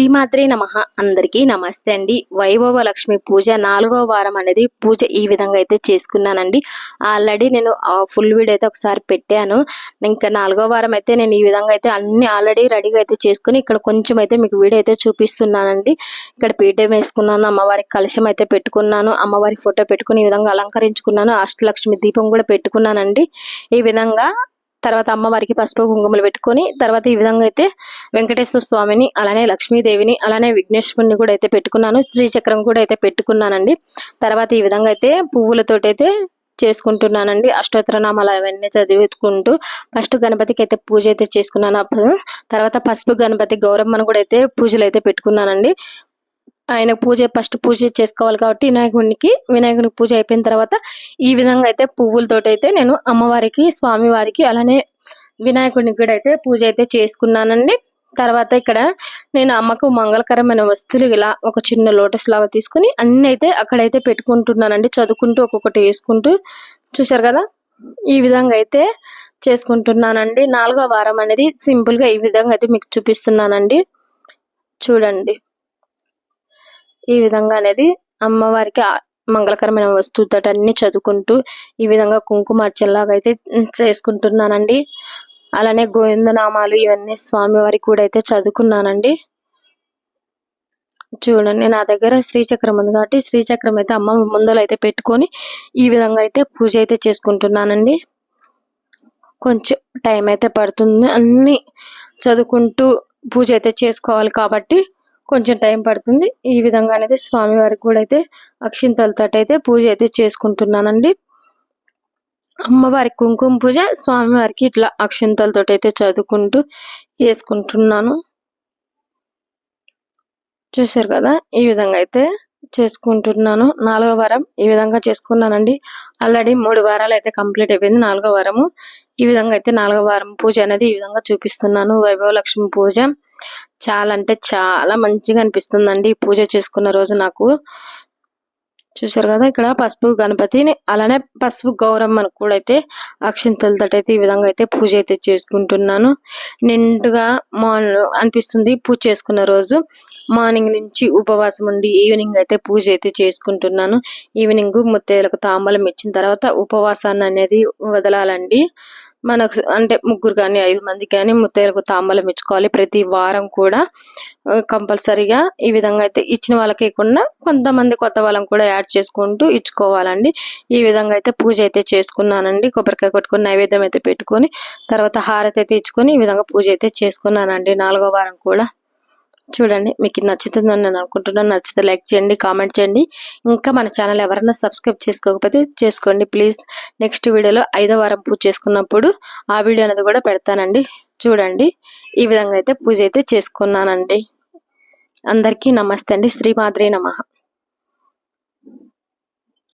శ్రీమాత్రే నమ. అందరికీ నమస్తే అండి. వైభవ లక్ష్మి పూజ నాలుగో వారం అనేది పూజ ఈ విధంగా అయితే చేసుకున్నానండి. ఆల్రెడీ నేను ఫుల్ వీడియో అయితే ఒకసారి పెట్టాను. ఇంకా నాలుగో వారం అయితే నేను ఈ విధంగా అయితే అన్ని ఆల్రెడీ రెడీగా అయితే చేసుకుని ఇక్కడ కొంచెం అయితే మీకు వీడియో అయితే చూపిస్తున్నానండి. ఇక్కడ పీఠం వేసుకున్నాను అమ్మవారికి కలశం అయితే పెట్టుకున్నాను అమ్మవారి ఫోటో పెట్టుకుని ఈ విధంగా అలంకరించుకున్నాను అష్టలక్ష్మి దీపం కూడా పెట్టుకున్నానండి. ఈ విధంగా తర్వాత అమ్మవారికి పసుపు కుంకుమలు పెట్టుకొని తర్వాత ఈ విధంగా అయితే వెంకటేశ్వర స్వామిని అలానే లక్ష్మీదేవిని అలానే విఘ్నేశ్వరుని కూడా అయితే పెట్టుకున్నాను. శ్రీచక్రం కూడా అయితే పెట్టుకున్నానండి. తర్వాత ఈ విధంగా అయితే పువ్వులతోటి అయితే చేసుకుంటున్నానండి. అష్టోత్తరనామాలు అవన్నీ చదివేసుకుంటూ ఫస్ట్ గణపతికి అయితే పూజ అయితే చేసుకున్నాను. అప్పుడు తర్వాత పసుపు గణపతి గౌరమ్మను కూడా అయితే పూజలు అయితే పెట్టుకున్నానండి. ఆయన పూజ ఫస్ట్ పూజ చేసుకోవాలి కాబట్టి వినాయకుడికి వినాయకునికి పూజ అయిపోయిన తర్వాత ఈ విధంగా అయితే పువ్వులతోటి అయితే నేను అమ్మవారికి స్వామివారికి అలానే వినాయకుడికి కూడా అయితే పూజ అయితే చేసుకున్నానండి. తర్వాత ఇక్కడ నేను అమ్మకు మంగళకరమైన వస్తువులు ఇలా ఒక చిన్న లోటస్ లాగా తీసుకుని అన్ని అయితే అక్కడైతే పెట్టుకుంటున్నానండి. చదువుకుంటూ ఒక్కొక్కటి వేసుకుంటూ చూసారు కదా? ఈ విధంగా అయితే చేసుకుంటున్నానండి. నాలుగో వారం అనేది సింపుల్గా ఈ విధంగా అయితే మీకు చూపిస్తున్నానండి. చూడండి. ఈ విధంగా అనేది అమ్మవారికి మంగళకరమైన వస్తువుతో అన్ని చదువుకుంటూ ఈ విధంగా కుంకుమార్చనలాగా అయితే చేసుకుంటున్నానండి. అలానే గోవిందనామాలు ఇవన్నీ స్వామివారి కూడా అయితే చదువుకున్నానండి. చూడండి నా దగ్గర శ్రీచక్రం ఉంది కాబట్టి శ్రీచక్రం అయితే అమ్మ ముందలు అయితే పెట్టుకొని ఈ విధంగా అయితే పూజ అయితే చేసుకుంటున్నానండి. కొంచెం టైం అయితే పడుతుంది. అన్ని చదువుకుంటూ పూజ అయితే చేసుకోవాలి కాబట్టి కొంచెం టైం పడుతుంది. ఈ విధంగా అనేది స్వామివారికి కూడా అయితే అక్షింతలతో అయితే పూజ అయితే చేసుకుంటున్నానండి. అమ్మవారికి కుంకుమ పూజ స్వామివారికి ఇట్లా అక్షింతలతో అయితే చదువుకుంటూ వేసుకుంటున్నాను చూసారు కదా? ఈ విధంగా అయితే చేసుకుంటున్నాను. నాలుగో వారం ఈ విధంగా చేసుకున్నానండి. ఆల్రెడీ మూడు వారాలు అయితే కంప్లీట్ అయిపోయింది. నాలుగో వారము. ఈ విధంగా అయితే నాలుగో వారం పూజ అనేది ఈ విధంగా చూపిస్తున్నాను. వైభవ లక్ష్మి పూజ. చాలా అంటే చాలా మంచిగా అనిపిస్తుందండి ఈ పూజ చేసుకున్న రోజు నాకు. చూసారు కదా ఇక్కడ పసుపు గణపతిని అలానే పసుపు గౌరమ్మను కూడా అయితే అక్షింతలతో అయితే ఈ విధంగా అయితే పూజ అయితే చేసుకుంటున్నాను. నిండుగా మార్నింగ్ అనిపిస్తుంది పూజ చేసుకున్న రోజు. మార్నింగ్ నుంచి ఉపవాసం ఉండి ఈవినింగ్ అయితే పూజ అయితే చేసుకుంటున్నాను. ఈవినింగ్ ముత్తైదులకు తాంబలం ఇచ్చిన తర్వాత ఉపవాసాన్ని అనేది వదలాలండి. మనకు అంటే ముగ్గురు కానీ ఐదు మంది కానీ ముత్తైలకు తాంబలం ఇచ్చుకోవాలి. ప్రతి వారం కూడా కంపల్సరీగా ఈ విధంగా అయితే ఇచ్చిన వాళ్ళకి ఇవ్వకుండా కొంతమంది కొత్త వాళ్ళని కూడా యాడ్ చేసుకుంటూ ఇచ్చుకోవాలండి. ఈ విధంగా అయితే పూజ అయితే చేసుకున్నానండి. కొబ్బరికాయ కొట్టుకుని నైవేద్యం అయితే పెట్టుకొని తర్వాత హారతి అయితే ఇచ్చుకొని ఈ విధంగా పూజ అయితే చేసుకున్నానండి నాలుగో వారం కూడా. చూడండి మీకు నచ్చుతుందని నేను అనుకుంటున్నాను. నచ్చితే లైక్ చేయండి కామెంట్ చేయండి. ఇంకా మన ఛానల్ ఎవరైనా సబ్స్క్రైబ్ చేసుకోకపోతే చేసుకోండి. ప్లీజ్ నెక్స్ట్ వీడియోలో ఐదో వారం పూజ చేసుకున్నప్పుడు ఆ వీడియో అనేది కూడా పెడతానండి. చూడండి ఈ విధంగా అయితే పూజ అయితే చేసుకున్నానండి. అందరికీ నమస్తే అండి. శ్రీమాద్రి నమ.